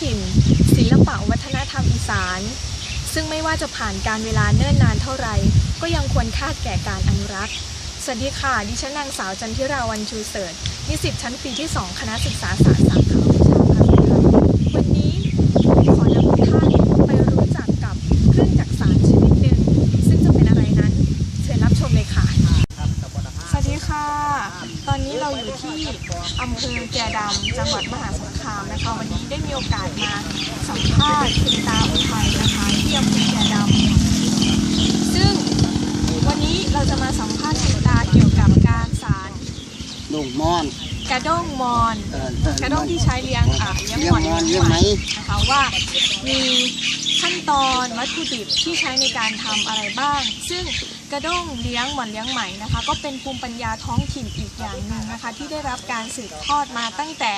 ถิ่น ศิลปะวัฒนธรรมอีสาน ซึ่งไม่ว่าจะผ่านการเวลาเนิ่นนานเท่าไร ก็ยังควรค่าแก่การอนุรักษ์สวัสดีค่ะ ดิฉันนางสาวจันทิราวันชูเสิร์ชนิสิตชั้นปีที่ 2 คณะศึกษาศาสตร์สาขาวิชาการไทยวันนี้ขอนำทุกท่านไปรู้จักกับเครื่องจักสานชนิดหนึ่งซึ่งจะเป็นอะไรนั้น เชิญรับชมเลยค่ะ สวัสดีค่ะ ตอนนี้เราอยู่ที่อำเภอแก่ดำจังหวัดมหาสารคาม นะคะ วันนี้ได้มีโอกาสมาสัมภาษณ์คุณตาอุทัยนะคะที่อำเภอแก่ดำซึ่งวันนี้เราจะมาสัมภาษณ์คุณตาเกี่ยวกับการสารลุงมอนกระด้งมอนเออเออกระด้งที่ใช้เลี้ยงอะเลี้ยงเลี้หยมงอนมอนเลี้ยงไหมนะคะว่ามีขั้นตอนวัตถุดิบที่ใช้ในการทำอะไรบ้าง ซึ่ง กระด้งเลี้ยงหมอนเลี้ยงไหมนะคะ ก็เป็นภูมิปัญญาท้องถิ่นอีกอย่างหนึ่งนะคะ ที่ได้รับการสืบทอดมาตั้งแต่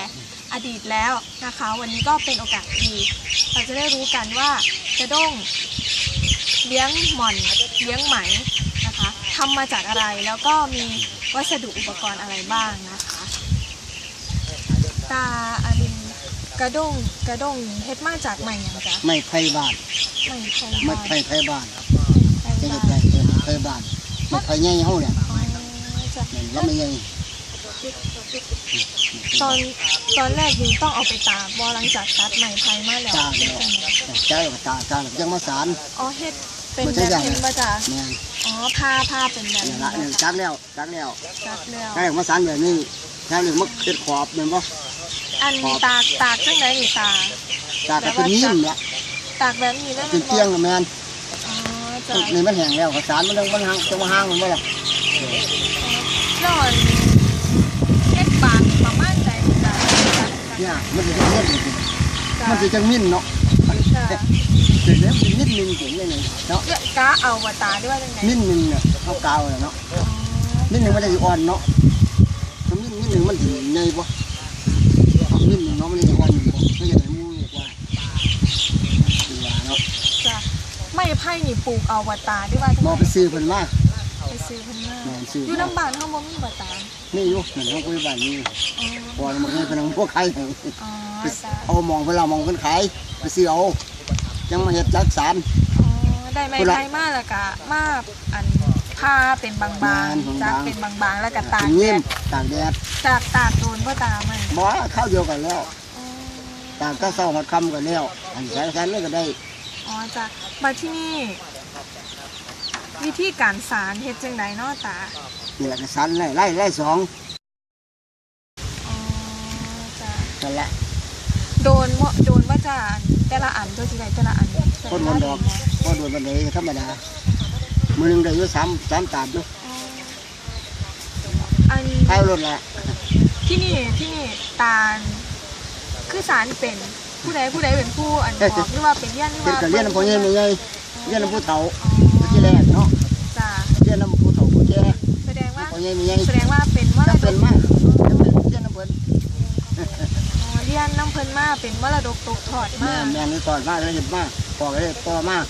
อดีตแล้วนะคะ วันนี้ก็เป็นโอกาสดีเราจะได้รู้กันว่ากระด้งเลี้ยงหม่อนเลี้ยงไหมนะคะทำมาจากอะไรแล้วก็มีวัสดุอุปกรณ์อะไรบ้างนะคะ ตาอารินกระด้งกระด้งเฮ็ดมาจากไหมหยังจ๊ะไม่ไทยบ้านไหมไทยไม่บ้านไทยไทยบ้านไทยจะบ้า เห็นดใหญ่เออไทยบ้านไม่ไทยใหญ่เฮาเนี่ยอ๋อจ้ะเนี่ยแล้วไม่ใหญ่ตอนตอนแรกนี่ต้องเอาไปตากบอหลังจากตัดไหมไทยมาแล้วตาแล้วใจกับตาตาแล้วยังมาสารอ๋อเฮ็ดเป็นมันแบจะบใหญ่เห็นป่ะจ๊ะแม่นอ๋อผ้าผ้าเป็นแบบนี่นี้ละนี่จักแล้วจักแล้วตัดแล้วจักแล้วมาสารแบบนี้แล้วนี่มันเกิดขอบแม่นบ่อันตากตากจังไดนี่ตาตาก็เป็นนิ่มละตากแบบนี้ได้เป็นเตียงกับแม่น อ๋อจ้ะนี่มันแห้งแล้วก็สารมันต้องมันห่างจะมาห่างมันบ่ล่ะแล้วอันเฮ็ดบางประมาณใดจ้ะเนี่ยมันจะเฮ็ดจริงจ้ะมันสิจังมิ่นเนาะจ้ะเดี๋ยวนี้เป็นมิ่นหนึงถึงยังไงเนาะเลือกกะเอาว่าตาด้วยจังไงมิ่นหนึงเนี่ยเฮากาวแล้วเนาะอ๋อนิดหนึ่งมันจะอ่อนเนาะทำนิดนิดหนึ่งมันถึงใหญ่ปะทำนิดหนึ่งเนาะมันจะอ่อนอยู่ปะไม่ใช่ไหนมูเลยกว่าดีว่าเนาะ จ้ะ ไม่ไผ่นี่ปลูกเอาวัตาด้วยว่ามอไปซื้อเพิ่นมาไปซื้อเพิ่นมาแม่นซื้ออยู่น้ำบานเฮาบ่มีวัตานี่อยู่เหมือนเขาคุยบ้านนี่อ๋อพอมันให้เป็นพวกขายให้อ๋อไปจ้ะเอามองเวลามองเพิ่นขายไปซื้อเอายังมาเฮ็ดจักสารอ๋อได้ไม้ไผ่มาแล้วก็มาอันผ้าเป็นบางๆจักเป็นบางๆแล้วก็ตากเป็นแดเงียมดตากแดดตากตากโดนบ่ตามันบ่ข้าวเดียวกันแล้ว อ๋อตากก็เศร้าหอดค่ำกันแล้วอันใช้ใช้เลยก็ได้ อ๋อจ้ะ มาที่นี่ วิธีการสารเฮ็ดจังไดเนาะตานี่แหละก็สันไล่ไล่ไล่สองอ๋อจ้ะกันละ โดนว่าโดนว่าจะแต่ละอันตัวสิได้แต่ละอันคนวันดอกก็โดนวันไหนธรรมดามือหนึงได้อยู่สามสามตาดอยู่อ๋ออันท้ายรถละที่นี่ที่นี่ตาลคือสารเป็น ผู้ใดผู้ใดเป็นผู้อันบอกหรือว่าเป็นเลี้ยนหรือเป็นว่ากับเลี้ยนน้ำพ่อใหญ่ไม่ใหญ่เลี้ยนน้ำผู้เฒ่าอ๋อที่แรกเนาะจ้ะเลี้ยนน้ำผู้เฒ่าผู้แก่แสดงว่าพ่อใหญ่ไม่ใหญ่แสดงว่าเป็นมรจะดเป็นกมากจะเป็นเลี้ยนน้ำเพิ่นอ๋อเลี้ยนน้ำเพิ่นมาเป็นมรดกตกทอดแม่มาแม่นี่ตอนมากเลยเห็นมากพอเลยพอมาก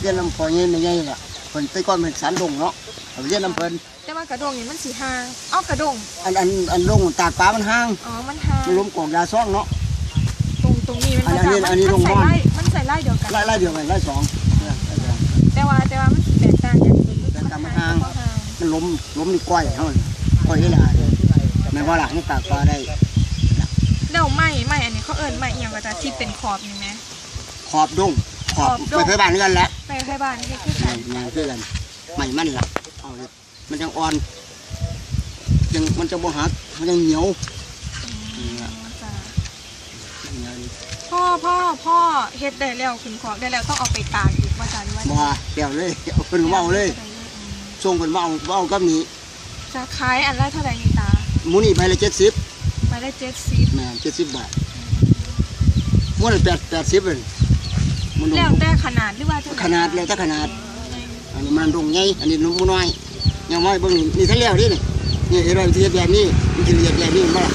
เลี้ยนน้ำพ่อใหญ่ไม่ใหญ่ล่ะเพิ่นแตะก้อนเป็นสารดงเนาะเอาไปเลี้ยนน้ำเพิ่นแต่ว่ากระดงนี่มันสีห่างเอ้ากระดงอันอันอันลงตากปลามันห่างอ๋อมันห่างมันล้มกองยาซ่องเนาะ ตรงตรงนี้มันอันนี้มาจากอันนี้มันลงใส่ม่อนไล่มันใส่ไล่เดียวกันไล่ไล่เดียวกันไล่สองเนี่ยไล่สอง แต่ว่าแต่ว่ามันแตกต่างกันแตกต่างมันห่างมันห่าง มันล้มล้มนี่ก้อยเท่านั้นก้อยนี่แหละแม่นว่าหลังนี่ตากปลาได้ แล้วไม้ไม้อันนี้เขาเอิ้นไม้อหยังก็จะที่เป็นขอบนี่ไหม ขอบดงขอบขอบดง ไปเพื่อบ้านเรือนแหละไม้ไทยบ้านที่คือกันงานคือกันใหม่มันล่ะเอาเลยมันยังอ่อนยังมันจะบ่หักมันยังเหนียว อืมจ้ะ เหนียวนี่ พ่อพ่อพ่อเฮ็ดได้แล้วขึ้นขอบได้แล้วต้องเอาไปตากอีกว่าจ้ะหรือว่าบ่แก้วเลยเอาเพิ่นเมาเลยอืมส่งเพิ่นเมาเมากับนี้จะขายอันละเท่าไหร่นี่ตาหมูนี่ใบละ70ไม้ละเจ็ดสิบแม่น70บาทหมูนี่8 80เป็นมันดแล้วงแต่ขนาดหรือว่าจังใขนาดแล้วแต่ขนาด อันนี้มันดงใหญ่อันนี้หมูน้อยยังน้อยเบิ่งนี่นี่ทั้งแล้วนี่นี่นี่เห็นว่าวิธีเฮ็ดแบบนี้วิธีเฮ็ดแบบนี้มันบ่ล่ะ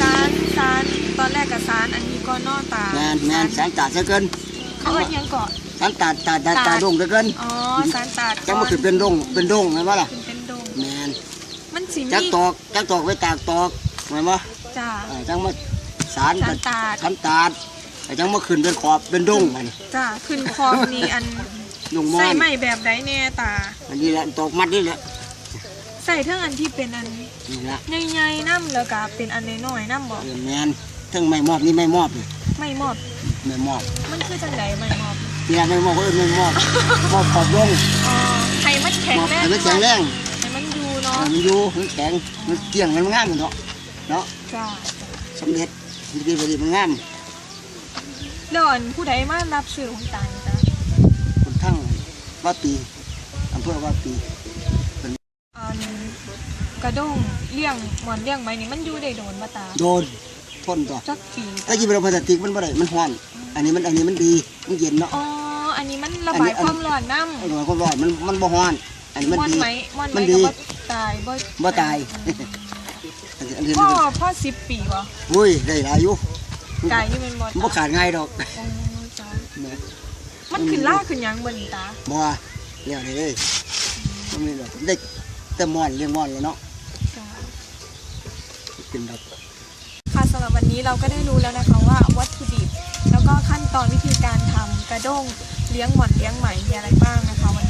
ซานซานตอนแรกกับ ซานอันนี้ก็นอกตาแม่นแม่นสารตาดซะเกินเขาเอิ้นหยังเกาะสารตาดตาดตาดตาดงซะเกินอ๋อซานตาดจังมันคือเป็นดงเป็นดงเห็นบ่ล่ะเป็นเป็นดงแม่นมันสิจักมีตอกจักตอกไว้ตากตอกเห็นบ่จ้าอ่าจังมาสารสารตาดสารตาดแต่ยังมาขึ้นเป็นขอบเป็นดงมันจ้าขึ้นคอมนี่อันดงมอใส่นไม้แบบใดแน่ตาอันนี้แหละตอกมัดนี่แหละใส่เท่งอันที่เป็นอันนี่ละใหญ่ๆน้ำแล้วก็เป็นอันน้อยๆน้ำบอกเออแมน ทั้งไม่มอบนี่ไม่มอบนี่ไม่มอบ ไม่มอบมันคือจังไดไม่มอบเนี่ยไม่มอบก็เออไม่มอบมอบขอบลงอ๋อให้มันแข็งมอบแรงให้มันแข็งแรงให้มันอยู่เอเนาะอมันอยู่มันแข็งมันเกี่ยงมันงามเนาะเนาะจ้าสำเร็จมันดีดีมันงามแล้วอันผู้ใดมารับซื้อของตาลจ้าคนทั้งว่าปีอำเภอว่าปีอันกระด้งเลี้ยงหมอนเลี้ยงไม้นี่มันอยู่ได้โดนมาตาโดน ทนต่อจักปีถ้ากินเป็นพลาสติกมันบ่ได้มันร้อนอันนี้มันอันนี้มันดีมันเย็นเนาะอ๋ออันนี้มันระบายความร้อนน้ำไอ้หน่วยความร้อนมันมันบ่ร้อนอันนี้มันม่อนดีไหมม่อนไหมมันก็ดีบ่ตายบ่บ่ตายอันนี้อันนี้พ่อพ่อสิบปีวะอุ้ยได้หลายอยู่ตายอยู่เป็นบ่มันบ่ขาดง่ายดอกโอ้จ้านะมันขึ้นล่าขึ้นหยังบ่นี่ตาบ่ว่าเลี้ยงได้เลยมันมีดอกได้แต่ม่อนเลี้ยงม่อนเลยเนาะจ้าเป็นดอก ค่ะสำหรับวันนี้เราก็ได้รู้แล้วนะคะว่าวัตถุดิบ แล้วก็ขั้นตอนวิธีการทำกระด้งเลี้ยงหมอนเลี้ยงไหมมีอะไรบ้างนะคะวันนี้